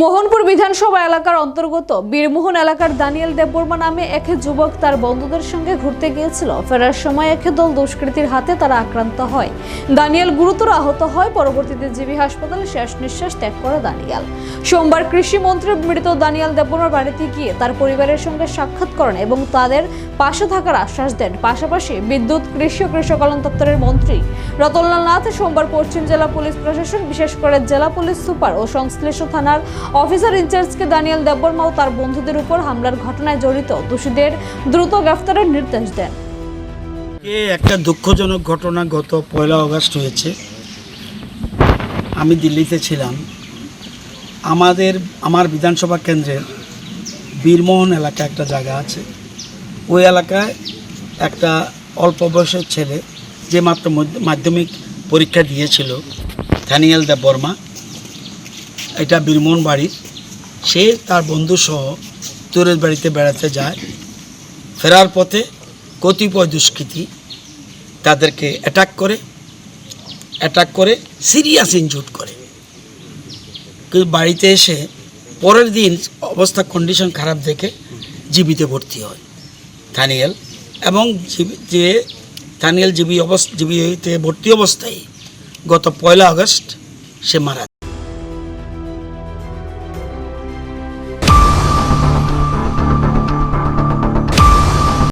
মোহনপুর বিধানসভা এলাকার অন্তর্গত বীরমোহন এলাকার দানিয়েল দেববর্মা নামে এক যুবক তার বন্ধুদের সঙ্গে ঘুরতে গিয়েছিল। ফেরার সময় এক দল দুষ্কৃতীর হাতে তারা আক্রান্ত হয়। দানিয়েল গুরুতর আহত হয়। পরবর্তীতে জিবি হাসপাতালে শেষ নিঃশ্বাস ত্যাগ করে দানিয়াল। সোমবার কৃষিমন্ত্রী মৃত দানিয়াল দেববর্মার বাড়িতে গিয়ে তার পরিবারের সঙ্গে সাক্ষাৎ করেন এবং তাদের পাশে থাকার আশ্বাস দেন। পাশাপাশি বিদ্যুৎ, কৃষি ও কৃষক কল্যাণ দপ্তরের মন্ত্রী রতনলাল নাথ সোমবার পশ্চিম জেলা পুলিশ প্রশাসন, বিশেষ করে জেলা পুলিশ সুপার ও সংশ্লিষ্ট থানার অফিসার ইনচার্জকে দানিয়াল দেববর্মা ও তার বন্ধুদের উপর হামলার ঘটনায় জড়িত দোষীদের দ্রুত গ্রেফতারের নির্দেশ দেন। একটা দুঃখজনক ঘটনা গত পয়লা আগস্ট হয়েছে। আমি দিল্লিতে ছিলাম। আমাদের, আমার বিধানসভা কেন্দ্রের বীরমোহন এলাকা একটা জায়গা আছে। ওই এলাকায় একটা অল্প বয়সের ছেলে যে মাত্র মধ্য- মাধ্যমিক পরীক্ষা দিয়েছিল থানিয়াল দেব বর্মা, এটা বীরমোহন বাড়ির সে তার বন্ধুসহ তোরের বাড়িতে বেড়াতে যায়। ফেরার পথে কতিপয় দুষ্কৃতী তাদেরকে অ্যাটাক করে অ্যাটাক করে সিরিয়াস ইনজুট করে। কিন্তু বাড়িতে এসে পরের দিন অবস্থা কন্ডিশন খারাপ দেখে জীবিতে ভর্তি হয় থানিয়েল এবং যে থানিয়েল জীবী অবস্থা জীবীতে ভর্তি অবস্থায় গত পয়লা আগস্ট সে মারা